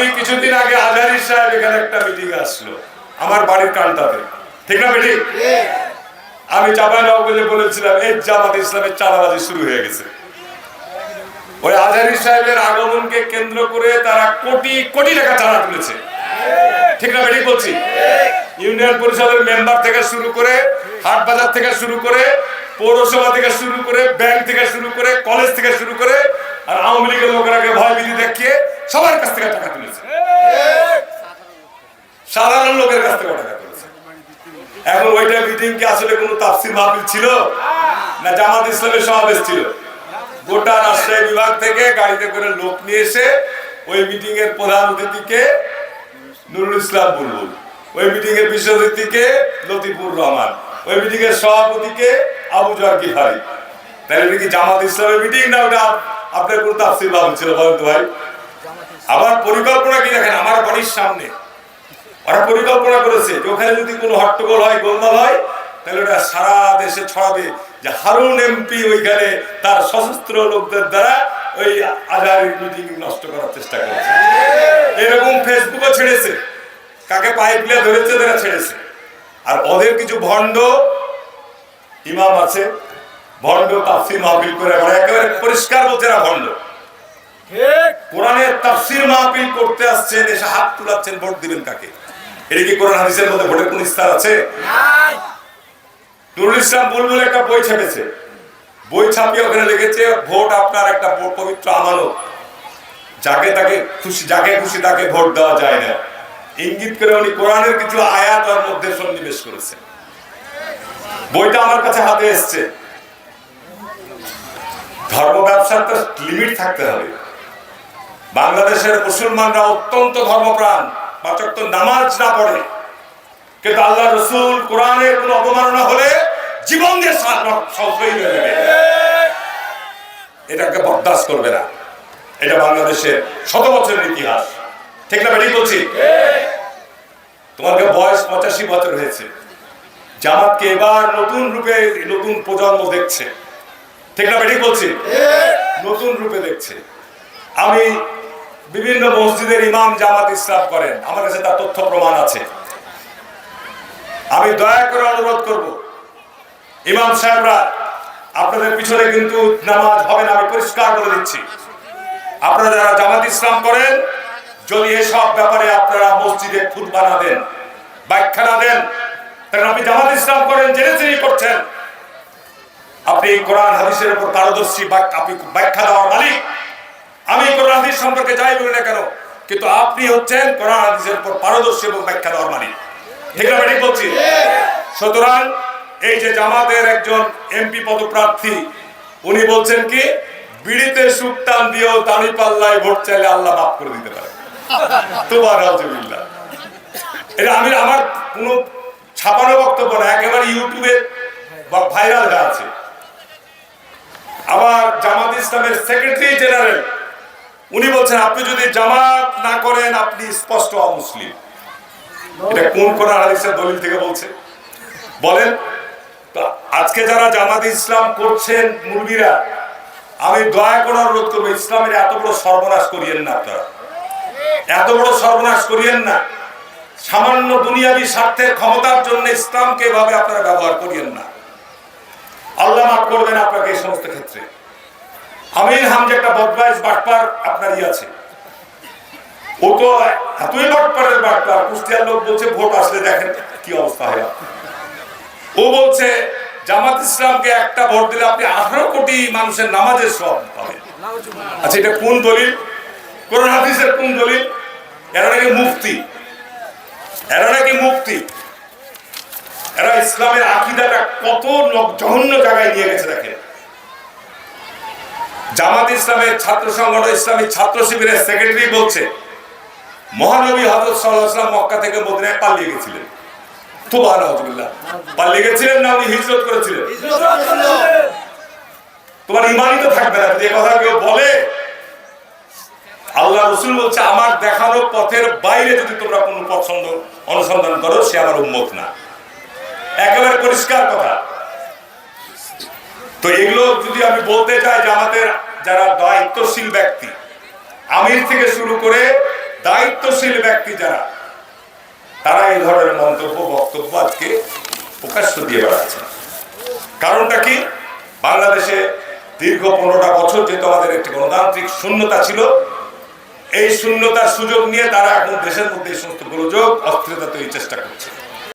আমি কিছুদিন আগে আজারি সাহেব এখানে একটা মিটিং আসলো। আমার বাড়ির কানটাতে। ঠিক না বেটি? আমি চাপাই নগরে বলেছিলাম, এই জামাত ইসলামের চাঁদাবাজি শুরু হয়ে গেছে। ওই আজারি সাহেবের আগমনকে কেন্দ্র করে তারা কোটি কোটি টাকা চাঁদা তুলেছে। ঠিক না বেটি বলছি? ইউনিয়ন পরিষদের মেম্বার থেকে শুরু করে, হাট বাজার থেকে শুরু করে, পৌরসভা থেকে শুরু করে ব্যাংক থেকে শুরু করে কলেজ থেকে শুরু করে, আর আওয়ামী লীগের লোকেরাকে ভয়ভীতি দেখিয়ে সবার কাছ থেকে টাকা তুলেছে। সাধারণ লোকের কাছ থেকে টাকা তুলেছে। এখন ওইটা মিটিং কি আসলে কোনো তাফসির মাহফিল ছিল? না জামাত ইসলামের সমাবেশ ছিল? গোটা রাজশাহী বিভাগ থেকে গাড়িতে করে লোক নিয়ে এসে ওই মিটিং এর প্রধান অতিথিকে নুরুল ইসলাম বুলবুল, ওই মিটিং এর বিশেষ অতিথিকে লতিফুর রহমান, ওই মিটিং এর সভাপতিকে আবু জর গিফারি। তাহলে কি জামাত ইসলামের মিটিং না ওটা আপনার কোন তাফসির মাহফিল ছিল বলেন তো ভাই? আমার পরিকল্পনা কি দেখেন? আমার বাড়ির সামনে। ওরা পরিকল্পনা করেছে ওখানে যদি কোনো হট্টগোল হয়, গোলমাল হয়, তাহলে ওটা সারা দেশে ছড়াবে যে হারুন এমপি ওইখানে তার সশস্ত্র লোকদের দ্বারা ওই আজারের মিটিং নষ্ট করার চেষ্টা করেছে। এরকম ফেসবুকও ছেড়েছে। কাকে পায়ে পিলে ধরেছে তারা ছেড়েছে। আর ওদের কিছু ভণ্ড ইমাম আছে। ভণ্ড তাফসির মাহফিল করে একেবারে পরিষ্কার বলছে না ভণ্ড। কোরআনের তাফসির মাহফিল করতে আসছেন এসে হাত তুলাচ্ছেন ভোট দিবেন কাকে? এটা কি কোরআন হাদিসের মধ্যে ভোটের কোন ইস্তার আছে? নুরুল ইসলাম বুলবুল একটা বই ছেপেছে। বই ছাপিয়ে ওখানে লিখেছে ভোট আপনার একটা পবিত্র আমানত। যাকে তাকে খুশি যাকে খুশি তাকে ভোট দেওয়া যায় না। ইঙ্গিত করে উনি কোরআনের কিছু আয়াত ওর মধ্যে সন্নিবেশ করেছেন। বইটা আমার কাছে হাতে এসছে। ধর্ম ব্যবসার তো লিমিট থাকতে হবে। বাংলাদেশের মুসলমানরা অত্যন্ত ধর্মপ্রাণ বাচক তো নামাজ না পড়ে। কিন্তু আল্লাহ রসুল কোরআনের কোন অবমাননা হলে জীবন দিয়ে হয়ে এটাকে বরদাস্ত করবে না। এটা বাংলাদেশের শত বছরের ইতিহাস। ঠিক না বেঠিক বলছি? তোমাকে বয়স পঁচাশি বছর হয়েছে। জামাতকে এবার নতুন রূপে নতুন প্রজন্ম দেখছে। ঠিক না বেঠিক বলছি? নতুন রূপে দেখছে। আমি বিভিন্ন মসজিদের ইমাম জামাত ইসলাম করেন। আমার কাছে তার তথ্য প্রমাণ আছে। আমি দয়া করে অনুরোধ করব, ইমাম সাহেবরা, আপনাদের পিছনে কিন্তু নামাজ হবে না, আমি পরিষ্কার করে দিচ্ছি। আপনারা যারা জামাত ইসলাম করেন, যদি এসব ব্যাপারে আপনারা মসজিদে খুতবা না দেন, ব্যাখ্যা না দেন, তাহলে আপনি জামাত ইসলাম করেন, জেনে জেনে করছেন। আপনি কোরআন, হাদিসের উপর পারদর্শী আপনি ব্যাখ্যা দেওয়ার মালিক। আমি কোরআন হাদিস সম্পর্কে যাই বলি না কেন, কিন্তু আপনি হচ্ছেন কোরআন হাদিসের উপর পারদর্শী এবং ব্যাখ্যা দেওয়ার মালিক ঠিক না ঠিক বলছি? সুতরাং এই যে জামাতের একজন এমপি পদপ্রার্থী, উনি বলছেন কি, বিড়িতে সুখ টান দিয়েও দাড়ি পাল্লায় ভোট চাইলে আল্লাহ মাফ করে দিতে পারে। তোমার আলহামদুলিল্লাহ এটা আমি, আমার কোনো ছাপানো বক্তব্য না, একেবারে ইউটিউবে ভাইরাল হয়ে আছে। আবার জামাত ইসলামের সেক্রেটারি জেনারেল উনি বলছেন, আপনি যদি জামাত না করেন, আপনি স্পষ্ট অমুসলিম। এটা কোন কোরআন হাদিসের দলিল থেকে বলছে? বলেন আজকে যারা জামাত ইসলাম করছেন মুরগিরা আমি দয়া করে অনুরোধ করব, ইসলামের এত বড় সর্বনাশ করিয়েন না আপনারা। এত বড় সর্বনাশ করিয়েন না। সামান্য দুনিয়াবি স্বার্থের ক্ষমতার জন্য ইসলামকে এভাবে আপনারা ব্যবহার করিয়েন না। আল্লাহ মাফ করবেন আপনাকে এই সমস্ত ক্ষেত্রে। আমির হামজা একটা বদমাইশ বাটপার আপনারই আছে। ও তো এতই বাটপারের বাটপার, কুষ্টিয়ার লোক বলছে, ভোট আসলে দেখেন কি অবস্থা হয় ও বলছে, জামাত ইসলামকে একটা ভোট দিলে আপনি আঠারো কোটি মানুষের নামাজের সব পাবেন। আচ্ছা এটা কোন দলিল? কোন হাদিসের কোন দলিল? এরা নাকি মুফতি। এরা নাকি মুফতি। এরা ইসলামের আকিদাটা কত জঘন্য জায়গায় নিয়ে গেছে, দেখেন। জামাত ইসলামের ছাত্র সংগঠন ইসলামী ছাত্র শিবিরের সেক্রেটারি বলছে মহানবী হজরত সাল্লাম মক্কা থেকে মদিনায় পালিয়ে গেছিলেন। তো আলহামদুলিল্লাহ পালিয়ে গেছিলেন না উনি হিজরত করেছিলেন? তোমার ইমানই তো থাকবে না যদি কথা কেউ বলে। আল্লাহ রসুল বলছে আমার দেখানো পথের বাইরে যদি তোমরা কোনো পছন্দ অনুসন্ধান করো সে আমার উন্মত না। একেবারে পরিষ্কার কথা। তো এগুলো যদি আমি বলতে চাই যে আমাদের যারা দায়িত্বশীল ব্যক্তি, আমির থেকে শুরু করে দায়িত্বশীল ব্যক্তি যারা, তারা এই ধরনের মন্তব্য, বক্তব্য আজকে প্রকাশ্য দিয়ে বেড়াচ্ছে কারণটা কি? বাংলাদেশে দীর্ঘ পনেরোটা বছর যেহেতু আমাদের একটি গণতান্ত্রিক শূন্যতা ছিল, এই শূন্যতার সুযোগ নিয়ে তারা এখন দেশের মধ্যে এই সমস্ত গোলযোগ, অস্থিরতা তৈরির চেষ্টা করছে।